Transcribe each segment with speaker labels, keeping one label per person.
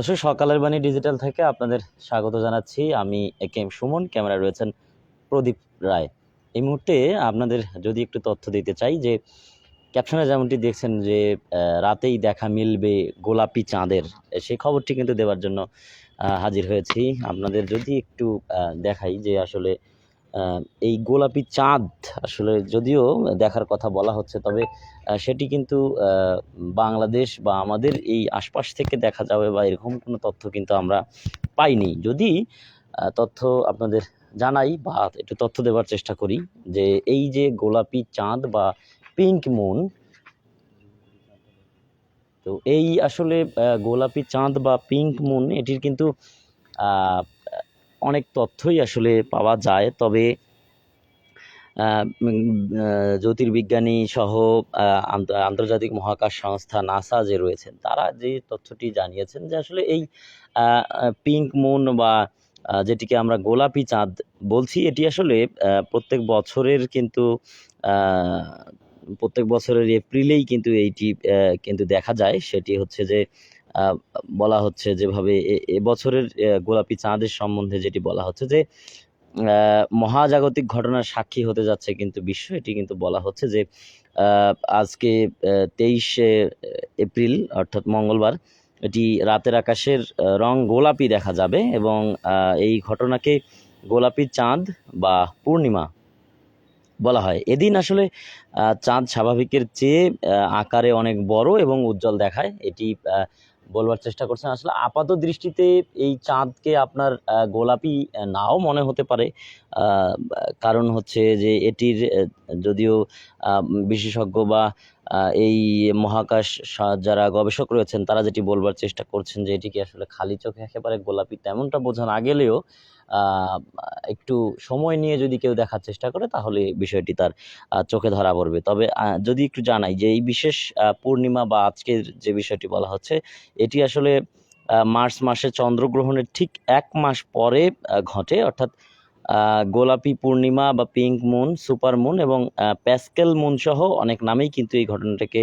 Speaker 1: দর্শক, সকালের বাণী ডিজিটাল থেকে আপনাদের স্বাগত জানাচ্ছি। আমি এ কে এম সুমন, ক্যামেরায় রয়েছেন প্রদীপ রায়। এই মুহূর্তে আপনাদের যদি একটু তথ্য দিতে চাই, যে ক্যাপশনে যেমনটি দেখছেন যে রাতেই দেখা মিলবে গোলাপি চাঁদের সেই খবরটি কিন্তু দেওয়ার জন্য হাজির হয়েছি। আপনাদের যদি একটু দেখাই যে আসলে এই গোলাপি চাঁদ আসলে যদিও দেখার কথা বলা হচ্ছে, তবে সেটি কিন্তু বাংলাদেশ বা আমাদের এই আশপাশ থেকে দেখা যাবে বা এরকম কোনো তথ্য কিন্তু আমরা পাইনি। যদি তথ্য আপনাদের জানাই বা একটু তথ্য দেওয়ার চেষ্টা করি যে এই যে গোলাপি চাঁদ বা পিঙ্ক মুন, তো এই আসলে গোলাপি চাঁদ বা পিঙ্ক মুন, এটির কিন্তু অনেক তথ্যই আসলে পাওয়া যায়। তবে জ্যোতির্বিজ্ঞানী সহ আন্ত- আন্তর্জাতিক মহাকাশ সংস্থা নাসা যে রয়েছেন, তারা যে তথ্যটি জানিয়েছেন যে আসলে এই পিঙ্ক মুন বা যেটিকে আমরা গোলাপি চাঁদ বলছি, এটি আসলে প্রত্যেক বছরের কিন্তু প্রত্যেক বছরের এপ্রিলেই কিন্তু এইটি কিন্তু দেখা যায়। সেটি হচ্ছে যে বলা হচ্ছে যেভাবে এবছরের গোলাপি চাঁদের সম্বন্ধে যেটি বলা হচ্ছে যে মহাজাগতিক ঘটনার সাক্ষী হতে যাচ্ছে কিন্তু বিশ্ব। এটি কিন্তু বলা হচ্ছে যে আজকে তেইশে এপ্রিল, অর্থাৎ মঙ্গলবার, এটি রাতের আকাশের রং গোলাপি দেখা যাবে এবং এই ঘটনাকে গোলাপি চাঁদ বা পূর্ণিমা বলা হয়। এদিন আসলে চাঁদ স্বাভাবিকের চেয়ে আকারে অনেক বড় এবং উজ্জ্বল দেখায়। এটি বলবার চেষ্টা করছেন। আসলে আপাত দৃষ্টিতে এই চাঁদকে আপনার গোলাপি নাও মনে হতে পারে। কারণ হচ্ছে যে এটির যদিও বিশেষজ্ঞ বা এই মহাকাশ যারা গবেষক রয়েছেন, তারা যেটি বলবার চেষ্টা করছেন যে এটিকে আসলে খালি চোখে একেবারে গোলাপি তেমনটা বোঝা না গেলেও একটু সময় নিয়ে যদি কেউ দেখার চেষ্টা করে, তাহলে বিষয়টি তার চোখে ধরা পড়বে। তবে যদি একটু জানাই যে এই বিশেষ পূর্ণিমা বা আজকের যে বিষয়টি বলা হচ্ছে, এটি আসলে মার্চ মাসে চন্দ্রগ্রহণের ঠিক এক মাস পরে ঘটে। অর্থাৎ গোলাপি পূর্ণিমা বা পিঙ্ক মুন, সুপার মুন এবং প্যাসকেল মুন সহ অনেক নামেই কিন্তু এই ঘটনাটাকে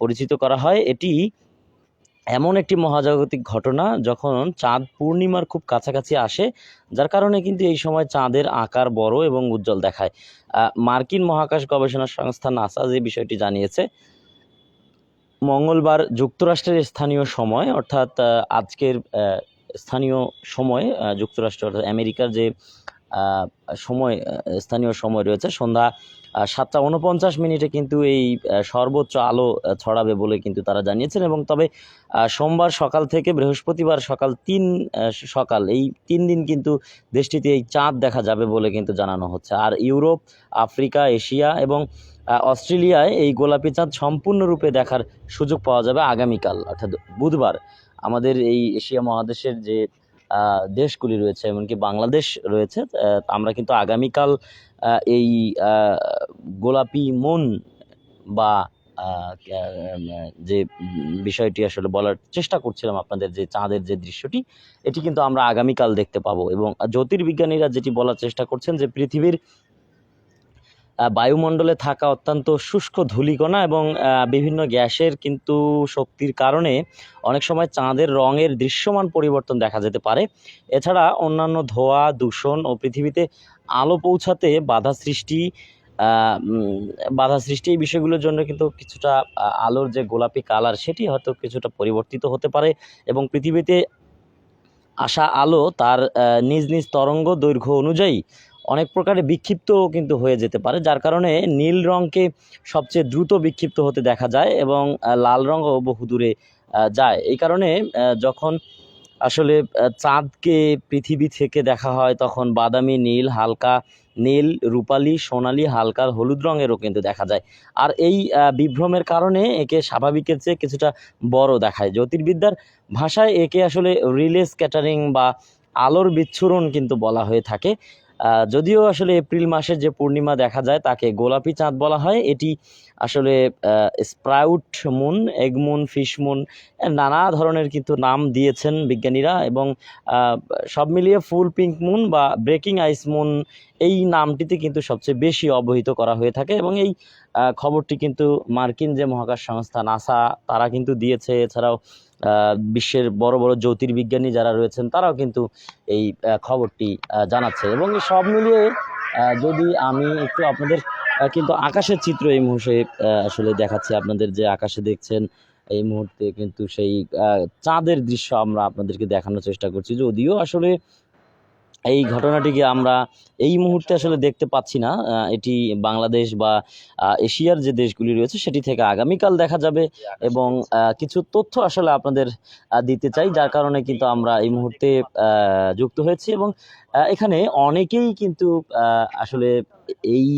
Speaker 1: পরিচিত করা হয়। এটি এমন একটি মহাজাগতিক ঘটনা যখন চাঁদ পূর্ণিমার খুব কাছাকাছি আসে, যার কারণে কিন্তু এই সময় চাঁদের আকার বড় এবং উজ্জ্বল দেখায়। মার্কিন মহাকাশ গবেষণা সংস্থা নাসা যে বিষয়টি জানিয়েছে, মঙ্গলবার যুক্তরাষ্ট্রের স্থানীয় সময়, অর্থাৎ আজকের স্থানীয় সময় যুক্তরাষ্ট্র অর্থাৎ আমেরিকার যে সময় স্থানীয় সময় রয়েছে। সন্ধ্যা সাতটা উনপঞ্চাশ মিনিটে কিন্তু এই সর্বোচ্চ আলো ছড়াবে বলে কিন্তু তারা জানিয়েছেন এবং তবে সোমবার সকাল থেকে বৃহস্পতিবার সকাল তিন সকাল এই তিন দিন কিন্তু দেশটিতে এই চাঁদ দেখা যাবে বলে কিন্তু জানানো হচ্ছে। আর ইউরোপ, আফ্রিকা, এশিয়া এবং অস্ট্রেলিয়ায় এই গোলাপি চাঁদ সম্পূর্ণরূপে দেখার সুযোগ পাওয়া যাবে আগামীকাল, অর্থাৎ বুধবার। আমাদের এই এশিয়া মহাদেশের যে দেশগুলি রয়েছে, এমনকি বাংলাদেশ রয়েছে। আমরা কিন্তু আগামীকাল এই গোলাপি মন বা যে বিষয়টি আসলে বলার চেষ্টা করছিলাম আপনাদের যে চাঁদের যে দৃশ্যটি, এটি কিন্তু আমরা আগামীকাল দেখতে পাবো। এবং জ্যোতির্বিজ্ঞানীরা যেটি বলার চেষ্টা করছেন যে পৃথিবীর বায়ুমণ্ডলে থাকা অত্যন্ত শুষ্ক ধূলিকণা এবং বিভিন্ন গ্যাসের কিন্তু শক্তির কারণে অনেক সময় চাঁদের রঙের দৃশ্যমান পরিবর্তন দেখা যেতে পারে। এছাড়া অন্যান্য ধোঁয়া, দূষণ ও পৃথিবীতে আলো পৌঁছাতে বাধা সৃষ্টি বাধা সৃষ্টি এই বিষয়গুলোর জন্য কিন্তু কিছুটা আলোর যে গোলাপি কালার সেটি হয়তো কিছুটা পরিবর্তিত হতে পারে এবং পৃথিবীতে আসা আলো তার নিজ নিজ তরঙ্গ দৈর্ঘ্য অনুযায়ী অনেক প্রকারে বিক্ষিপ্তও কিন্তু হয়ে যেতে পারে, যার কারণে নীল রঙকে সবচেয়ে দ্রুত বিক্ষিপ্ত হতে দেখা যায় এবং লাল রঙও বহু দূরে যায়। এই কারণে যখন আসলে চাঁদকে পৃথিবী থেকে দেখা হয়, তখন বাদামি নীল, হালকা নীল, রূপালি, সোনালি হালকা হলুদ রঙেরও কিন্তু দেখা যায়। আর এই বিভ্রমের কারণে একে স্বাভাবিকের চেয়ে কিছুটা বড় দেখায়। জ্যোতির্বিদ্যার ভাষায় একে আসলে রিলে স্ক্যাটারিং বা আলোর বিচ্ছুরণ কিন্তু বলা হয়ে থাকে। যদিও আসলে এপ্রিল মাসে যে পূর্ণিমা দেখা যায়, তাকে গোলাপি চাঁদ বলা হয়। এটি আসলে sprout moon, egg moon, fish moon নানা ধরনের কিন্তু নাম দিয়েছেন বিজ্ঞানীরা এবং সব মিলিয়ে ফুল পিঙ্ক মুন বা ব্রেকিং আইস মুন এই নামটিতে কিন্তু সবচেয়ে বেশি অবহিত করা হয়ে থাকে এবং এই খবরটি কিন্তু মার্কিন যে মহাকাশ সংস্থা নাসা, তারা কিন্তু দিয়েছে। এছাড়াও বিশ্বের বড় বড় জ্যোতির্বিজ্ঞানী যারা রয়েছেন, তারাও কিন্তু এই খবরটি জানাচ্ছে। এবং সব মিলিয়ে যদি আমি একটু আপনাদের কিন্তু আকাশের চিত্র এই মুহূর্তে আসলে দেখাচ্ছি। আপনাদের যে আকাশে দেখছেন, এই মুহূর্তে কিন্তু সেই চাঁদের দৃশ্য আমরা আপনাদেরকে দেখানোর চেষ্টা করছি। যদিও আসলে এই ঘটনাটিকে আমরা এই মুহূর্তে আসলে দেখতে পাচ্ছি না এটি বাংলাদেশ বা এশিয়ার যে দেশগুলি রয়েছে সেটি থেকে আগামীকাল দেখা যাবে এবং কিছু তথ্য আসলে আপনাদের দিতে চাই, যার কারণে কিন্তু আমরা এই মুহূর্তে যুক্ত হয়েছি এবং এখানে অনেকেই কিন্তু আসলে এই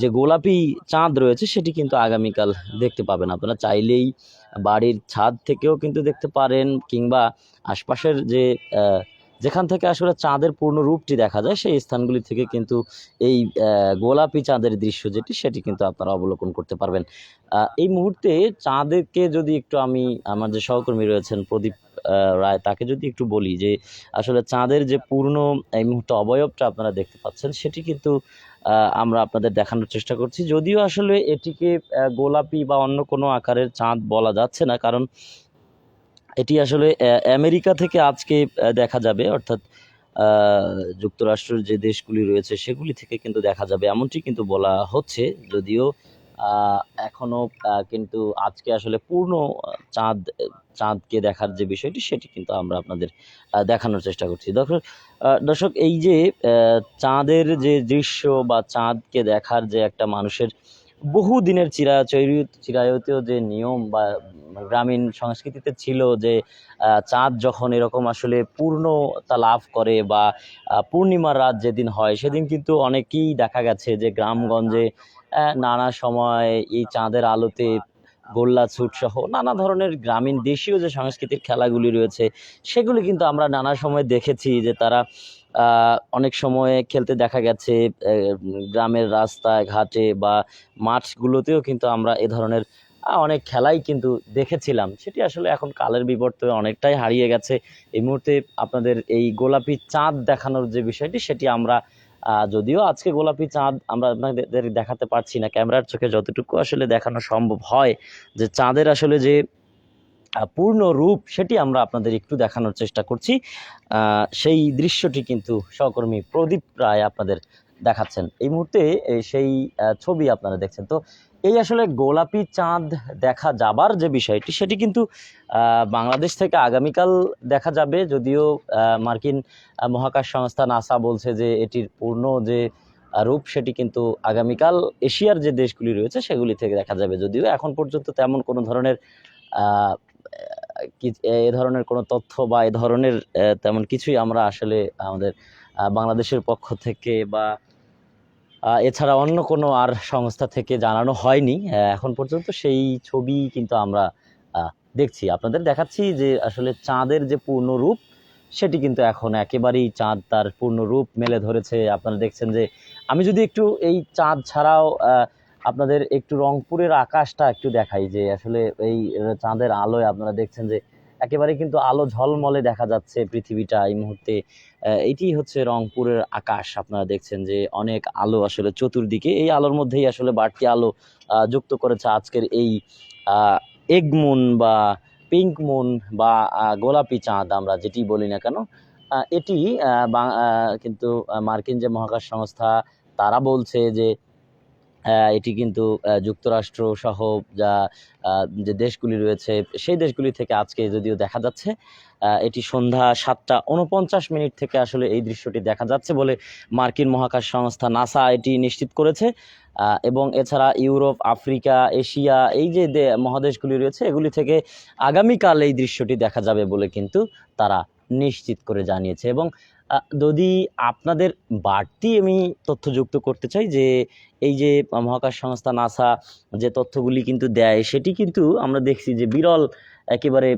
Speaker 1: যে গোলাপি চাঁদ রয়েছে সেটি কিন্তু আগামীকাল দেখতে পাবেন। আপনারা চাইলেই বাড়ির ছাদ থেকেও কিন্তু দেখতে পারেন কিংবা আশপাশের যে যেখান থেকে আসলে চাঁদের পূর্ণ রূপটি দেখা যায়, সেই স্থানগুলি থেকে কিন্তু এই গোলাপি চাঁদের দৃশ্য যেটি, সেটি কিন্তু আপনারা অবলোকন করতে পারবেন। এই মুহূর্তে চাঁদেরকে যদি একটু আমি, আমার যে সহকর্মী রয়েছেন প্রদীপ রায়, তাকে যদি একটু বলি যে আসলে চাঁদের যে পূর্ণ এই মুহূর্তে অবয়বটা আপনারা দেখতে পাচ্ছেন, সেটি কিন্তু আমরা আপনাদের দেখানোর চেষ্টা করছি। যদিও আসলে এটিকে গোলাপি বা অন্য কোনো আকারের চাঁদ বলা যাচ্ছে না, কারণ এটি আসলে আমেরিকা থেকে আজকে দেখা যাবে অর্থাৎ যুক্তরাষ্ট্রের যে দেশগুলি রয়েছে সেগুলি থেকে কিন্তু দেখা যাবে। এমনটি কিন্তু বলা হচ্ছে যদিও আহ, এখনও কিন্তু আজকে আসলে পূর্ণ চাঁদ চাঁদকে দেখার যে বিষয়টি সেটি কিন্তু আমরা আপনাদের দেখানোর চেষ্টা করছি। দর্শক দর্শক এই যে চাঁদের যে দৃশ্য বা চাঁদকে দেখার যে একটা মানুষের বহু দিনের চিরাচরিত চিরায়তীয় যে নিয়ম বা গ্রামীণ সংস্কৃতিতে ছিল যে চাঁদ যখন এরকম আসলে পূর্ণতা লাভ করে বা পূর্ণিমার রাত যেদিন হয়, সেদিন কিন্তু অনেকেই দেখা গেছে যে গ্রামগঞ্জে নানা সময় এই চাঁদের আলোতে গোল্লা ছুট সহ নানা ধরনের গ্রামীণ দেশীয় যে সাংস্কৃতিক খেলাগুলি রয়েছে, সেগুলি কিন্তু আমরা নানা সময় দেখেছি যে তারা অনেক সময় খেলতে দেখা গেছে গ্রামের রাস্তায়, ঘাটে বা মাঠগুলোতেও কিন্তু আমরা এ ধরনের অনেক খেলাই কিন্তু দেখেছিলাম। সেটি আসলে এখন কালের বিবর্তনে অনেকটাই হারিয়ে গেছে। এই মুহূর্তে আপনাদের এই গোলাপি চাঁদ দেখানোর যে বিষয়টি, সেটি আমরা যদিও আজকে গোলাপি চাঁদ আমরা আপনাদের দেখাতে পারছি না, ক্যামেরার চোখে যতটুকু আসলে দেখানো সম্ভব হয়, যে চাঁদের আসলে যে পূর্ণ রূপ সেটি আমরা আপনাদের একটু দেখানোর চেষ্টা করছি। সেই দৃশ্যটি কিন্তু সহকর্মী প্রদীপ রায় আপনাদের দেখাচ্ছেন। এই মুহূর্তে সেই ছবি আপনারা দেখছেন। তো এই আসলে গোলাপি চাঁদ দেখা যাবার যে বিষয়টি, সেটি কিন্তু বাংলাদেশ থেকে আগামীকাল দেখা যাবে। যদিও মার্কিন মহাকাশ সংস্থা নাসা বলছে যে এটির পূর্ণ যে রূপ, সেটি কিন্তু আগামীকাল এশিয়ার যে দেশগুলি রয়েছে, সেগুলি থেকে দেখা যাবে। যদিও এখন পর্যন্ত তেমন কোনো ধরনের এ ধরনের কোনো তথ্য বা এ ধরনের তেমন কিছুই আমরা আসলে আমাদের বাংলাদেশের পক্ষ থেকে বা এছাড়া অন্য কোনো আর সংস্থা থেকে জানানো হয়নি। এখন পর্যন্ত সেই ছবি কিন্তু আমরা দেখছি। আপনাদের দেখাচ্ছি যে আসলে চাঁদের যে পূর্ণ রূপ সেটি কিন্তু এখন একেবারেই চাঁদ তার পূর্ণ রূপ মেলে ধরেছে। আপনারা দেখছেন যে আমি যদি একটু এই চাঁদ ছাড়াও আপনাদের একটু রংপুরের আকাশটা একটু দেখাই যে আসলে এই চাঁদের আলোয় আপনারা দেখছেন যে একেবারে কিন্তু আলো ঝলমলে দেখা যাচ্ছে পৃথিবীটা এই মুহূর্তে। এটি হচ্ছে রংপুরের আকাশ। আপনারা দেখছেন যে অনেক আলো আসলে চতুর্দিকে। এই আলোর মধ্যেই আসলে বাড়তি আলো যুক্ত করেছে আজকের এই এগ মুন বা পিঙ্ক মুন বা গোলাপি চাঁদ আমরা যেটি বলি না কেন। এটি কিন্তু মার্কিন যে মহাকাশ সংস্থা, তারা বলছে যে এটি কিন্তু যুক্তরাষ্ট্র সহ যা যে দেশগুলি রয়েছে, সেই দেশগুলি থেকে আজকে যদিও দেখা যাচ্ছে এটি সন্ধ্যা সাতটা উনপঞ্চাশ মিনিট থেকে আসলে এই দৃশ্যটি দেখা যাচ্ছে বলে মার্কিন মহাকাশ সংস্থা নাসা এটি নিশ্চিত করেছে। এবং এছাড়া ইউরোপ, আফ্রিকা, এশিয়া, এই যে মহাদেশগুলি রয়েছে, এগুলি থেকে আগামীকাল এই দৃশ্যটি দেখা যাবে বলে কিন্তু তারা নিশ্চিত করে জানিয়েছে। এবং যদি আপনাদের বাড়তি আমি তথ্য যুক্ত করতে চাই যে, এই যে মহাকাশ সংস্থা নাসা যে তথ্যগুলি কিন্তু দেয়, সেটি কিন্তু আমরা দেখছি যে বিরল একেবারে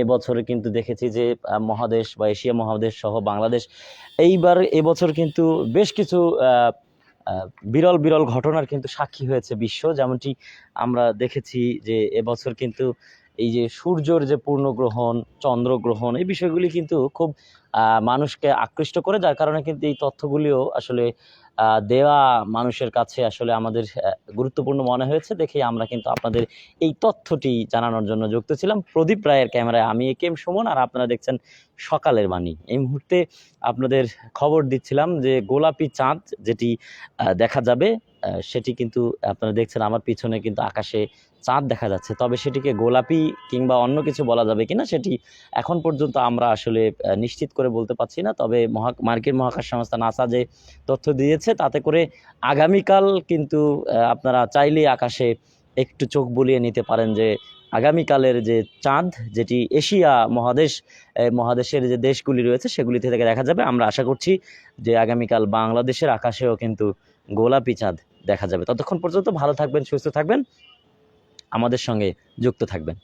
Speaker 1: এবছরে কিন্তু দেখেছি যে মহাদেশ বা এশিয়া মহাদেশ সহ বাংলাদেশ এইবার এবছর কিন্তু বেশ কিছু বিরল বিরল ঘটনার কিন্তু সাক্ষী হয়েছে বিশ্ব। যেমনটি আমরা দেখেছি যে এবছর কিন্তু এই যে সূর্যর যে পূর্ণগ্রহণ, চন্দ্রগ্রহণ, এই বিষয়গুলি কিন্তু খুব মানুষকে আকৃষ্ট করে, যার কারণে কিন্তু এই তথ্যগুলিও আসলে দেওয়া মানুষের কাছে আসলে আমাদের গুরুত্বপূর্ণ মনে হয়েছে। দেখেই আমরা কিন্তু আপনাদের এই তথ্যটি জানানোর জন্য যুক্ত ছিলাম। প্রদীপ রায়ের ক্যামেরায় আমি এ কে এম সুমন, আর আপনারা দেখছেন সকালের বাণী। এই মুহূর্তে আপনাদের খবর দিচ্ছিলাম যে গোলাপি চাঁদ, যেটি দেখা যাবে সেটি কিন্তু আপনারা দেখছেন আমার পিছনে কিন্তু আকাশে চাঁদ দেখা যাচ্ছে। তবে সেটিকে গোলাপি কিংবা অন্য কিছু বলা যাবে কিনা সেটি এখন পর্যন্ত আমরা আসলে নিশ্চিত করে বলতে পারছি না। তবে মহা, মার্কিন মহাকাশ সংস্থা নাসা যে তথ্য দিয়েছে তাতে করে আগামীকাল কিন্তু আপনারা চাইলেই আকাশে একটু চোখ বুলিয়ে নিতে পারেন যে আগামীকালের যে চাঁদ, যেটি এশিয়া মহাদেশ মহাদেশের যে দেশগুলি রয়েছে সেগুলি থেকে দেখা যাবে। আমরা আশা করছি যে আগামীকাল বাংলাদেশের আকাশেও কিন্তু গোলাপি চাঁদ দেখা যাবে। ততক্ষণ পর্যন্ত ভালো থাকবেন সুস্থ থাকবেন। আমাদের সঙ্গে যুক্ত থাকবেন।